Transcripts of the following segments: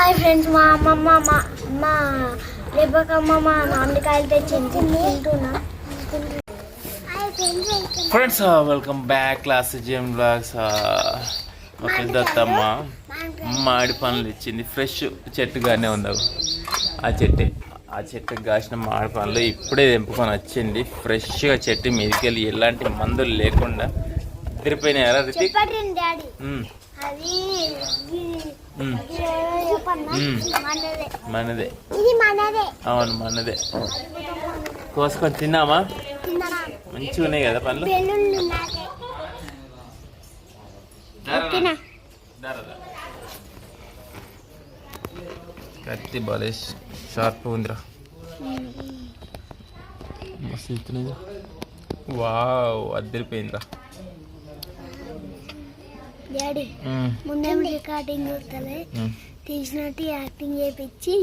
Hi friends మా అమ్మమ్మ మా మా రేపకమ్మ మా మామిడికాయలు తెచ్చింది. తింటున్నా. Hi friends welcome. Back class GM vlogs మా పెద్దత్తమ్మ మామిడి పండ్లు ఇచ్చింది. ఫ్రెష్ చెట్టుగానే ఉంది. ఆ చెట్టు. ఆ చెట్టుకి కాసిన మామిడి పండ్లు ఇప్పుడే తెంపుకొని వచ్చింది. ఫ్రెష్గా చెట్టు మీదకి వెళ్ళి ఎలాంటి మందులు లేకుండా అదిరిపోయినాయరా రితిక్. మనదే. అవును మనదే. కోసుకొని తిన్నామా? మంచిగా ఉన్నాయి కదా ఓకేనా కత్తి బాలే షార్ప్ ఉందిరా. మస్తు వావ్ అద్దరిపోయిందిరా. డాడీ రికార్డింగ్ చూస్తలే. తీసినట్టు యాక్టింగ్ చేపించి.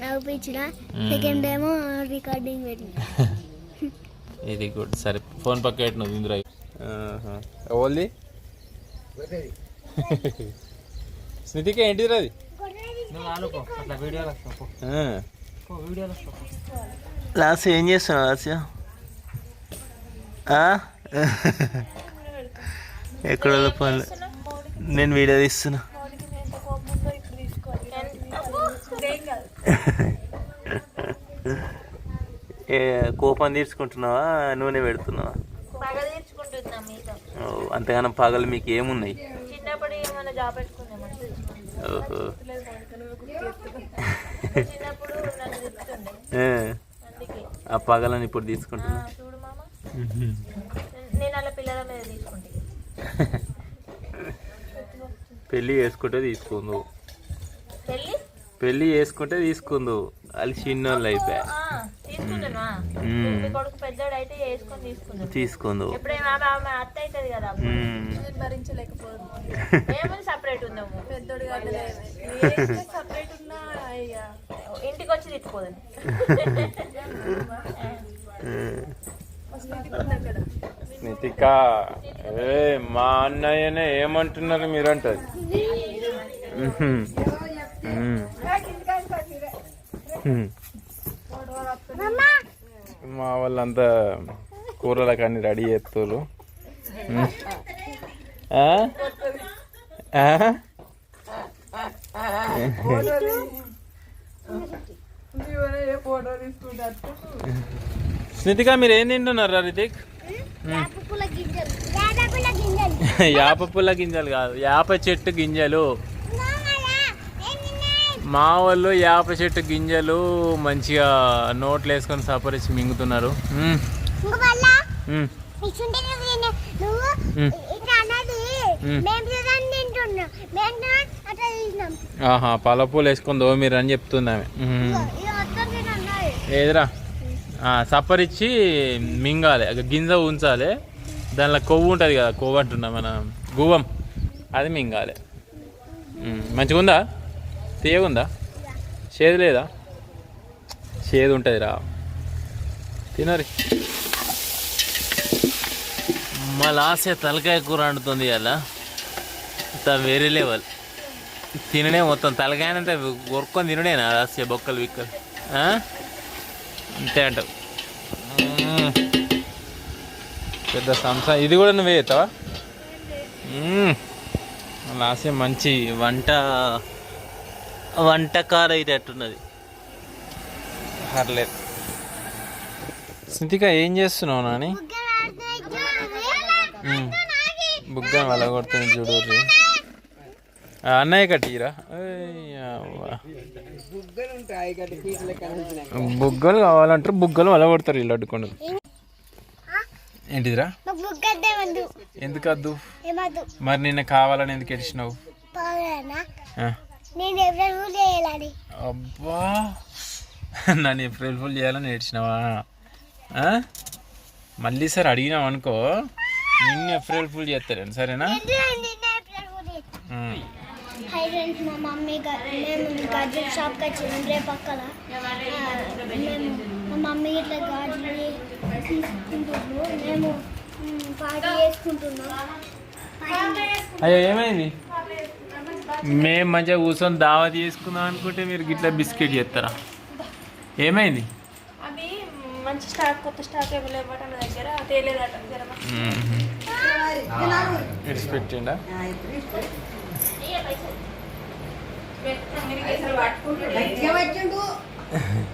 నవ్వించిన. సెకండ్ ఏమో రికార్డింగ్ పెట్టిన. Very good. సరే ఫోన్ పక్క స్నితిక ఏంటిది అది? లాస్ట్ ఏం చేస్తున్నావు లాస్య? ఎక్కడ పనులు నేను వీడియో తీస్తున్నా. కోపం తీర్చుకుంటున్నావా? నూనె పెడుతున్నావా? అంతగానం పగలు మీకు ఏమున్నాయి? ఓహో. ఆ పగలను ఇప్పుడు తీసుకుంటున్నా. నేను- అలా పిల్లల మీద పెళ్ళి చేసుకుంటే తీసుకుందు. పెళ్ళి? పెళ్ళి చేసుకుంటే తీసుకుందు. వాళ్ళు చిన్నోళ్ళు అయితే. తీసుకుందు. ఎప్పుడైనా ఆమె ఆమె అత్త అవుతుంది కదా మ్మ్. భరించలేకపోదు. ఏమని సపరేట్ ఉందాము పెద్దోడు సపరేట్ ఉన్నా ఇంటికి వచ్చి తిట్టుకోదని నితిక. ఏ మా అన్నయ్యనే ఏమంటున్నారు మీరు అంటారు మా వాళ్ళంతా కూరలకు అన్ని రెడీ చేస్తారు? స్నితిక మీరు ఏం తింటున్నారా రితిక్? యాప పుల్ల గింజలు. కాదు యాప చెట్టు గింజలు. మా వాళ్ళు యాప చెట్టు గింజలు మంచిగా నోట్లు వేసుకొని సపరించి మింగుతున్నారు ఆహా పలపూలు వేసుకొని మీరు అని అన్నది ఏదిరా? ఆ, సప్పరిచ్చి మింగాలి. గింజ ఉంచాలి. దానిలో కొవ్వు ఉంటుంది కదా కొవ్వు అంటున్నా మన గువ్వం. అది మింగాలి. మంచిగా ఉందా తీయగుందా? చేదు లేదా? చేదు ఉంటుంది రా. తినరి. మా లాసే తలకాయ కూర వండుతుంది అలా వేరే లెవెల్. తిననే మొత్తం. తలకాయనంటే కొరుక్కొని తినడేనా ఆసే బొక్కలు బిక్కలు? అంతే అంటావు. పెద్ద సంసా. ఇది కూడా నువ్వే చేస్తావా? లాసే మంచి వంట వంటకార అయ్యేటట్టున్నది పర్లేదు. స్నితిక ఏం చేస్తున్నావు నాని. బుగ్గ వల కొడుతుంది చూడు. అన్నయ్య కట్టిరా బుగ్గలు కావాలంటారు బుగ్గలు వల కొడతారు వీళ్ళు అడ్డుకొండలు ఏంటిదిరా? ఎందుకు ఏమద్దు మరి నిన్న కావాలని ఎందుకు ఎడిచినావు అబ్బా! నన్ను ఏప్రిల్ ఫుల్ చేయాలని ఏడ్చినావా? మళ్ళీ సార్ అడిగినావు అనుకో నిన్ను ఏప్రిల్ ఫుల్ చేస్తాను సరేనా? ఫ్రెండ్స్ మా మమ్మీ గ- మేము గాజుల షాప్కి వచ్చినాం రేపు పక్కన ఆ, మేము మా మమ్మీ ఇట్లా గాజులు తీసుకుంటున్నాము మేము పార్టీ చేసుకుంటున్నాం. పార్టీ అయ్యో ఏమైంది? మేము మంచిగా కూర్చొని దావా తీసుకుందాం అనుకుంటే మీరు గిట్లా బిస్కెట్ చేస్తారా? ఏమైంది? అవి మంచి స్టాక్ కొత్త స్టాక్ లేవట నా దగ్గర తేలేదట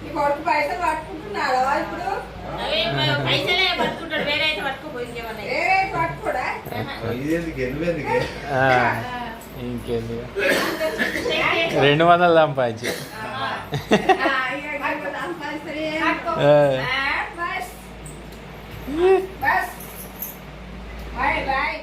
ఈ కొడుకు పైసలు పట్టుకుంటున్నాడు ఇప్పుడు? ఇంకేంది? రెండు వందలు సంపాదించి. ఆ, బస్. బస్. Bye bye.